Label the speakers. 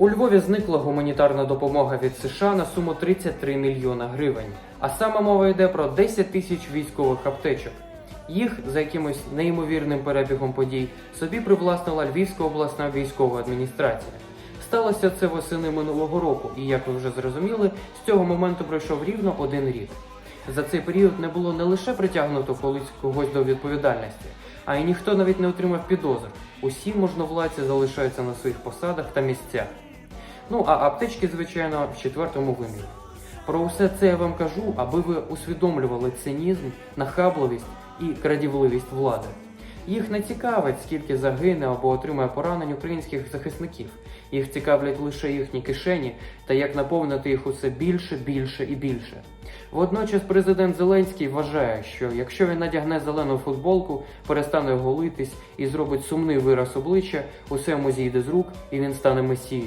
Speaker 1: У Львові зникла гуманітарна допомога від США на суму 33 мільйона гривень. А саме мова йде про 10 тисяч військових аптечок. Їх за якимось неймовірним перебігом подій собі привласнила Львівська обласна військова адміністрація. Сталося це восени минулого року, і як ви вже зрозуміли, з цього моменту пройшов рівно один рік. За цей період не було не лише притягнуто колись когось до відповідальності, а й ніхто навіть не отримав підозр. Усі можновладці залишаються на своїх посадах та місцях. Ну а аптечки, звичайно, в четвертому вимірі. Про усе це я вам кажу, аби ви усвідомлювали цинізм, нахабливість і крадівливість влади. Їх не цікавить, скільки загине або отримає поранень українських захисників. Їх цікавлять лише їхні кишені та як наповнити їх усе більше, більше і більше. Водночас президент Зеленський вважає, що якщо він надягне зелену футболку, перестане голитись і зробить сумний вираз обличчя, усе йому зійде з рук і він стане месією.